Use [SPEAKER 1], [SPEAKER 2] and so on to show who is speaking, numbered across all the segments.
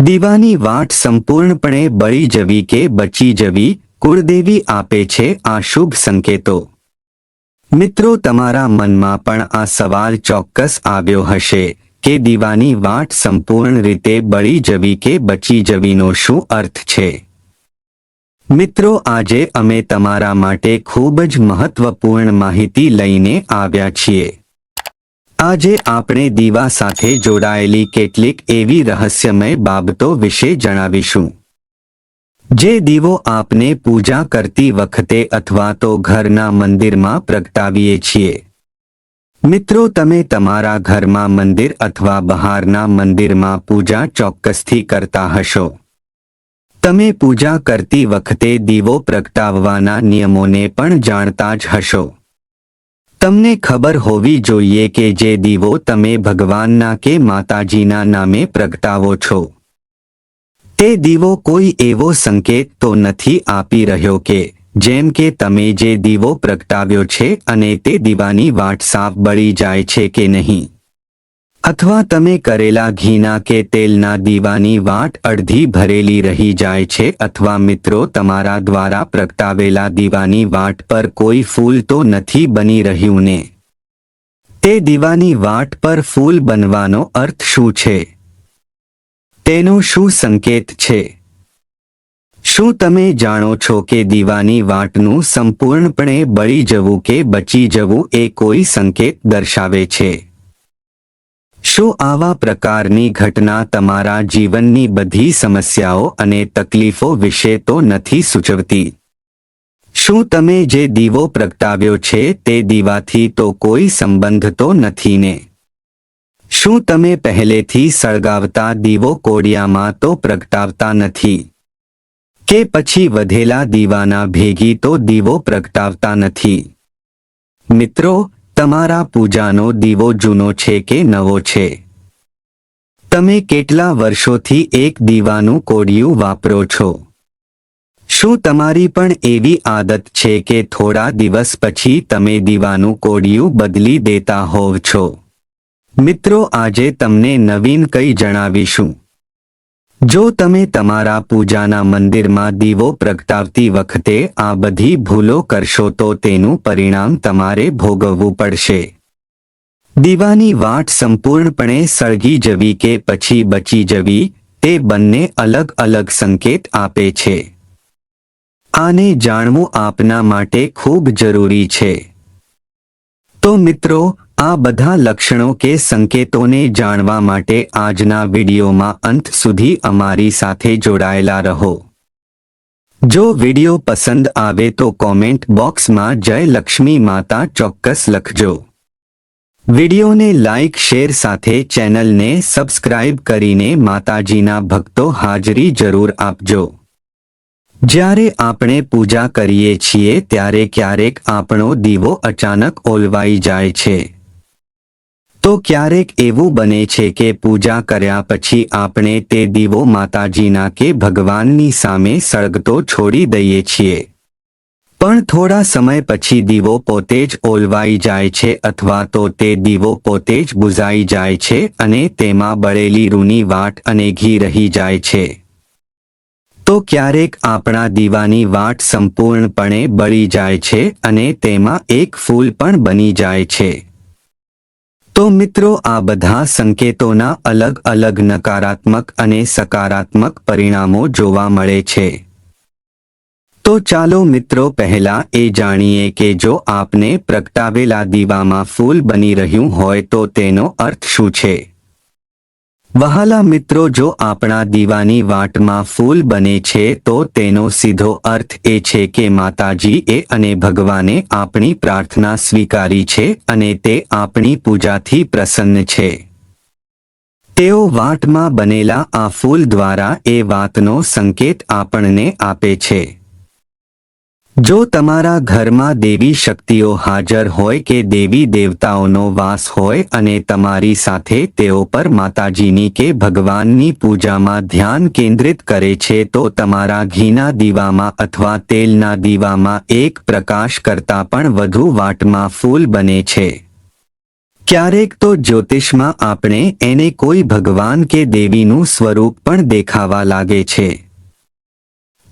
[SPEAKER 1] દીવાની વાટ સંપૂર્ણપણે બળી જવી કે બચી જવી કુળદેવી આપે છે આ શુભ સંકેતો. મિત્રો, તમારા મનમાં પણ આ સવાલ ચોક્કસ આવ્યો હશે કે દીવાની વાટ સંપૂર્ણ રીતે બળી જવી કે બચી જવીનો શું અર્થ છે? મિત્રો, આજે અમે તમારા માટે ખૂબ જ મહત્વપૂર્ણ માહિતી લઈને આવ્યા છીએ. આજે આપણે દીવા સાથે જોડાયેલી કેટલીક એવી રહસ્યમય બાબતો વિશે જણાવીશું. જે દીવો આપને પૂજા કરતી વખતે અથવા તો ઘરના મંદિરમાં પ્રગટાવીએ છીએ. મિત્રો, તમે તમારા ઘરમાં મંદિર અથવા બહારના મંદિરમાં પૂજા ચોક્કસથી કરતા હશો. તમે પૂજા કરતી વખતે દીવો પ્રગટાવવાના નિયમોને પણ જાણતા જ હશો. તમને ખબર હોવી જોઈએ કે જે દીવો તમે ભગવાનના કે માતાજીના નામે પ્રગટાવો છો. તે દીવો કોઈ એવો સંકેત તો નથી આપી રહ્યો કે, જેમ કે તમે જે દીવો પ્રગટાવ્યો છે અને તે દીવાની વાટ સાફ બળી જાય છે કે નહીં. અથવા તમે કરેલા ઘીના કે તેલના દીવાની વાટ અડધી ભરેલી રહી જાય છે અથવા મિત્રો તમારા દ્વારા પ્રગટાવેલા દીવાની વાટ પર કોઈ ફૂલ તો નથી બની રહ્યું ને? તે દીવાની વાટ પર ફૂલ બનવાનો અર્થ શું છે? તેનો શું સંકેત છે? શું તમે જાણો છો કે દીવાની વાટનું સંપૂર્ણપણે બળી જવું કે બચી જવું એ કોઈ સંકેત દર્શાવે છે? શું આવા પ્રકારની ઘટના તમારા જીવનની બધી સમસ્યાઓ અને તકલીફો વિશે તો નથી સૂચવતી? શું તમે જે દીવો પ્રગટાવ્યો છે તે દીવાથી તો કોઈ સંબંધ તો નથી ને? શું તમે પહેલેથી સળગાવતા દીવો કોડિયામાં તો પ્રગટાવતા નથી? કે પછી વધેલા દીવાના ભેગી તો દીવો પ્રગટાવતા નથી? મિત્રો તમારા પૂજાનો દીવો જૂનો છે કે નવો છે? તમે કેટલા વર્ષોથી એક દીવાનું કોડિયું વાપરો છો? શું તમારી પણ એવી આદત છે કે થોડા દિવસ પછી તમે દીવાનું કોડિયું બદલી દેતા હોવ છો? મિત્રો, આજે તમને નવીન કંઈ જણાવીશું. જો તમે તમારા પૂજાના મંદિરમાં દીવો પ્રગટાવતી વખતે આ બધી ભૂલો કરશો તો તેનું પરિણામ તમારે ભોગવવું પડશે. દીવાની વાટ સંપૂર્ણપણે સળગી જવી કે પછી બચી જવી, તે બંને અલગ અલગ સંકેત આપે છે. આને જાણવું આપના માટે ખૂબ જરૂરી છે. તો મિત્રો આ બધા લક્ષણો કે સંકેતોને જાણવા માટે આજના વિડીયોમાં અંત સુધી અમારી સાથે જોડાયેલા રહો. જો વીડિયો પસંદ આવે તો કોમેન્ટ બોક્સમાં જય લક્ષ્મી માતા ચોક્કસ લખજો. વિડીયોને લાઇક શેર સાથે ચેનલને સબસ્ક્રાઇબ કરીને માતાજીના ભક્તો હાજરી જરૂર આપજો. જ્યારે આપણે પૂજા કરીએ છીએ ત્યારે ક્યારેક આપણો દીવો અચાનક ઓલવાઈ જાય છે. તો ક્યારેક એવું બને છે કે પૂજા કર્યા પછી આપણે તે દીવો માતાજીના કે ભગવાનની સામે સળગતો છોડી દઈએ છીએ. પણ થોડા સમય પછી દીવો પોતે જ ઓલવાઈ જાય છે અથવા તો તે દીવો પોતે જ બુઝાઈ જાય છે અને તેમાં બળેલી રૂની વાટ અને ઘી રહી જાય છે. તો ક્યારેક આપણા દીવાની વાટ સંપૂર્ણપણે બળી જાય છે અને તેમાં એક ફૂલ પણ બની જાય છે. તો મિત્રો, આ બધા સંકેતોના અલગ અલગ નકારાત્મક અને સકારાત્મક પરિણામો જોવા મળે છે. તો ચાલો મિત્રો, પહેલા એ જાણીએ કે જો આપને પ્રગટાવેલા દીવામાં ફૂલ બની રહ્યું હોય તો તેનો અર્થ શું છે? વહાલા મિત્રો, જો આપણા દીવાની વાટમાં ફૂલ બને છે, તો તેનો સીધો અર્થ એ છે કે માતાજી એ અને ભગવાને આપણી પ્રાર્થના સ્વીકારી છે અને તે આપણી પૂજાથી પ્રસન્ન છે. તેઓ વાટમાં બનેલા આ ફૂલ દ્વારા એ વાતનો સંકેત આપણને આપે છે. જો તમારા ઘરમાં દેવી શક્તિઓ હાજર હોય કે દેવી દેવતાઓનો વાસ હોય અને તમારી સાથે તેઓ પર માતાજીની કે ભગવાનની પૂજામાં ધ્યાન કેન્દ્રિત કરે છે, તો તમારા ઘીના દીવામાં અથવા તેલના દીવામાં એક પ્રકાશ કરતાં પણ વધુ વાટમાં ફૂલ બને છે. ક્યારેક તો જ્યોતિષમાં આપણે એને કોઈ ભગવાન કે દેવીનું સ્વરૂપ પણ દેખાવા લાગે છે.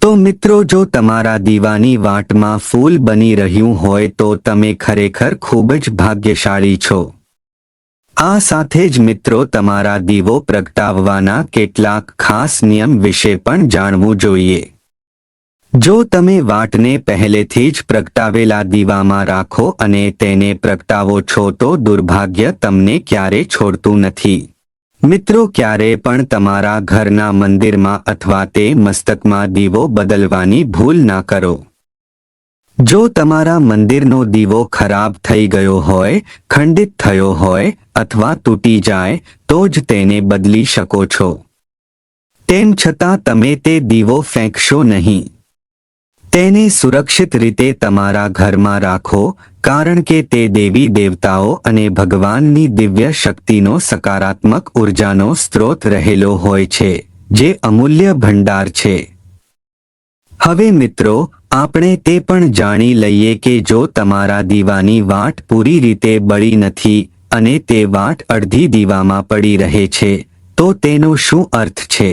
[SPEAKER 1] તો મિત્રો, જો તમારા દીવાની વાટમાં ફૂલ બની રહ્યું હોય તો તમે ખરેખર ખૂબ જ ભાગ્યશાળી છો. આ સાથે જ મિત્રો, તમારા દીવો પ્રગટાવવાના કેટલાક ખાસ નિયમ વિશે પણ જાણવું જોઈએ. જો તમે વાટને પહેલેથી જ પ્રગટાવેલા દીવામાં રાખો અને તેને પ્રગટાવો છો તો દુર્ભાગ્ય તમને ક્યારે છોડતું નથી. મિત્રો, ક્યારે પણ તમારા ઘરના મંદિરમાં અથવા તે મસ્તકમાં દીવો બદલવાની ભૂલ ના કરો. જો તમારા મંદિરનો દીવો ખરાબ થઈ ગયો હોય, ખંડિત થયો હોય અથવા તૂટી જાય, તો જ તેને બદલી શકો છો. તેમ છતાં તમે તે દીવો ફેંકશો નહીં. તેને સુરક્ષિત રીતે તમારા ઘરમાં રાખો કારણ કે તે દેવી દેવતાઓ અને ભગવાનની દિવ્ય શક્તિનો સકારાત્મક ઉર્જાનો સ્ત્રોત રહેલો હોય છે, જે અમૂલ્ય ભંડાર છે. હવે મિત્રો, આપણે તે પણ જાણી લઈએ કે જો તમારા દીવાની વાટ પૂરી રીતે બળી નથી અને તે વાટ અડધી દીવામાં પડી રહે છે, તો તેનો શું અર્થ છે?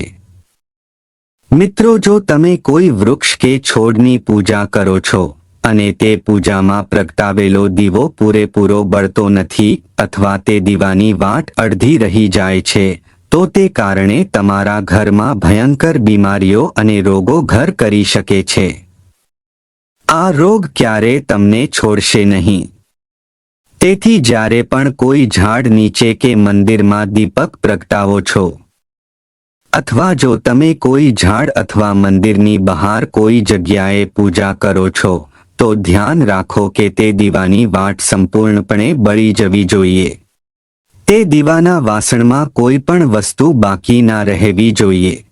[SPEAKER 1] મિત્રો, જો તમે કોઈ વૃક્ષ કે છોડની પૂજા કરો છો અને તે પૂજામાં પ્રગટાવેલો દીવો પૂરેપૂરો બળતો નથી અથવા તે દીવાની વાટ અડધી રહી જાય છે, તો તે કારણે તમારા ઘરમાં ભયંકર બીમારીઓ અને રોગો ઘર કરી શકે છે. આ રોગ ક્યારે તમને છોડશે નહીં. તેથી જ્યારે પણ કોઈ ઝાડ નીચે કે મંદિરમાં દીપક પ્રગટાવો છો, અથવા જો તમે કોઈ ઝાડ અથવા મંદિરની બહાર કોઈ જગ્યાએ પૂજા કરો છો તો ધ્યાન રાખો કે તે દીવાની વાટ સંપૂર્ણપણે બળી જવી જોઈએ. તે દીવાના વાસણમાં કોઈ પણ વસ્તુ બાકી ના રહેવી જોઈએ.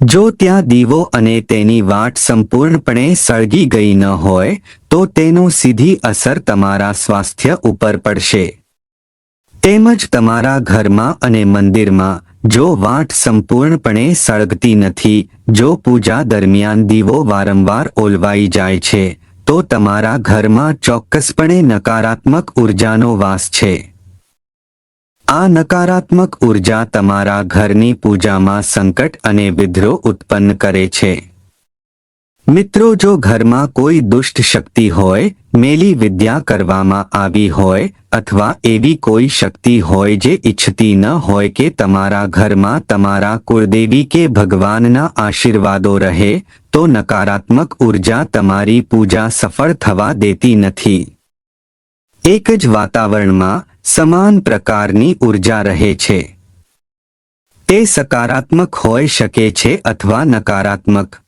[SPEAKER 1] જો ત્યાં દીવો અને તેની વાટ સંપૂર્ણપણે સળગી ગઈ ન હોય, તો તેનો સીધી અસર તમારા સ્વાસ્થ્ય ઉપર પડશે. તેમજ તમારા ઘરમાં અને મંદિરમાં, જો વાટ સંપૂર્ણપણે સળગતી નથી, જો પૂજા દરમિયાન દીવો વારંવાર ઓલવાઈ જાય છે તો તમારા ઘરમાં ચોક્કસપણે નકારાત્મક ઉર્જાનો વાસ છે. આ નકારાત્મક ઊર્જા તમારા ઘરની પૂજામાં સંકટ અને વિદ્રોહ ઉત્પન્ન કરે છે. મિત્રો, જો ઘરમાં કોઈ દુષ્ટ શક્તિ હોય, મેલી વિદ્યા કરવામાં આવી હોય, અથવા એવી કોઈ શક્તિ હોય જે ઈચ્છતી ન હોય કે તમારા ઘરમાં તમારા કુળદેવી કે ભગવાનના આશીર્વાદો રહે, તો નકારાત્મક ઊર્જા તમારી પૂજા સફળ થવા દેતી નથી. એક જ વાતાવરણમાં સમાન પ્રકારની ઊર્જા રહે છે. તે સકારાત્મક હોઈ શકે છે અથવા નકારાત્મક.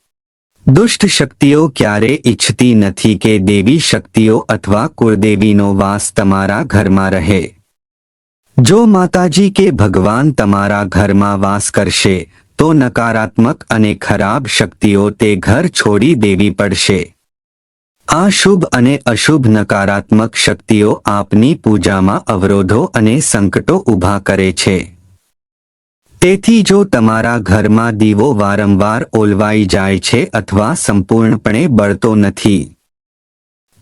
[SPEAKER 1] દુષ્ટ શક્તિઓ ક્યારે ઈચ્છતી નથી કે દેવી શક્તિઓ અથવા કુળદેવીનો વાસ તમારા ઘરમાં રહે. જો માતાજી કે ભગવાન તમારા ઘરમાં વાસ કરશે, તો નકારાત્મક અને ખરાબ શક્તિઓ તે ઘર છોડી દેવી પડશે. આ શુભ અને અશુભ નકારાત્મક શક્તિઓ આપની પૂજામાં અવરોધો અને સંકટો ઊભા કરે છે. તેથી જો તમારા ઘરમાં દીવો વારંવાર ઓલવાઈ જાય છે અથવા સંપૂર્ણપણે બળતો નથી,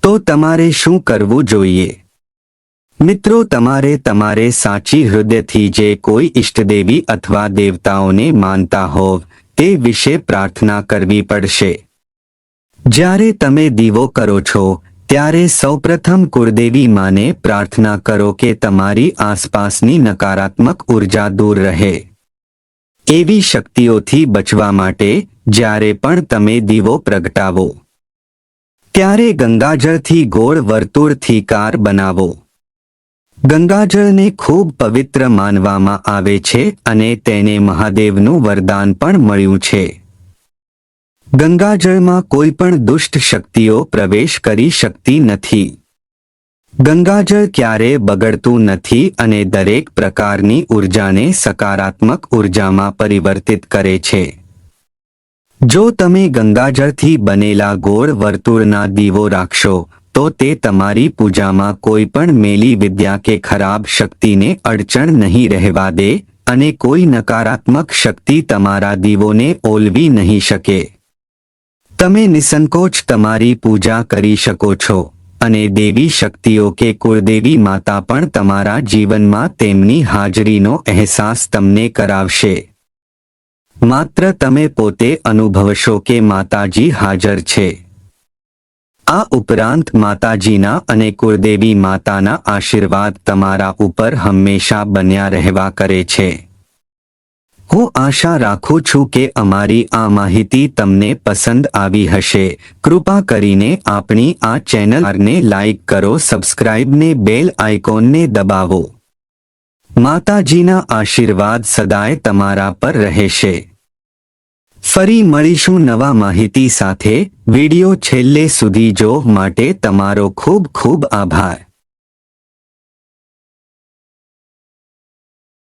[SPEAKER 1] તો તમારે શું કરવું જોઈએ? મિત્રો, તમારે તમારે સાચી હૃદયથી જે કોઈ ઇષ્ટદેવી અથવા દેવતાઓને માનતા હોવ, તે વિશે પ્રાર્થના કરવી પડશે. જ્યારે તમે દીવો કરો છો, ત્યારે સૌપ્રથમ કુળદેવી માને પ્રાર્થના કરો કે તમારી આસપાસની નકારાત્મક ઊર્જા દૂર રહે. એવી શક્તિઓથી બચવા માટે જ્યારે પણ તમે દીવો પ્રગટાવો, ત્યારે ગંગાજળથી ગોળ વર્તુળથી કાર બનાવો. ગંગાજળને ખૂબ પવિત્ર માનવામાં આવે છે અને તેને મહાદેવનું વરદાન પણ મળ્યું છે. ગંગાજળમાં કોઈ પણ દુષ્ટ શક્તિઓ પ્રવેશ કરી શકતી નથી. ગંગાજળ ક્યારે બગડતું નથી અને દરેક પ્રકારની ઉર્જાને સકારાત્મક ઉર્જામાં પરિવર્તિત કરે છે. જો તમે ગંગાજળથી બનેલા ગોળ વર્તુળના દીવો રાખશો, તો તે તમારી પૂજામાં કોઈ પણ મેલી વિદ્યા કે ખરાબ શક્તિને અડચણ નહીં રહેવા દે અને કોઈ નકારાત્મક શક્તિ તમારા દીવોને ઓલવી નહીં શકે. તમે નિસંકોચ તમારી પૂજા કરી શકો છો. અને દેવી શક્તિઓ કે કુળદેવી માતા પણ તમારા જીવનમાં તેમની હાજરીનો અહેસાસ તમને કરાવશે. માત્ર તમે પોતે અનુભવશો કે માતાજી હાજર છે. આ ઉપરાંત માતાજીના અને કુળદેવી માતાના આશીર્વાદ તમારા ઉપર હંમેશા બન્યા રહેવા કરે છે. હું આશા રાખું છું કે અમારી આ માહિતી તમને પસંદ આવી હશે. કૃપા કરીને આપણી આ ચેનલને લાઈક કરો સબસ્ક્રાઇબને બેલ આઇકોનને દબાવો. માતાજીના આશીર્વાદ સદાય તમારા પર રહેશે. ફરી મળીશું નવા માહિતી સાથે. વિડિયો છેલ્લે સુધી જો માટે તમારો ખૂબ ખૂબ આભાર.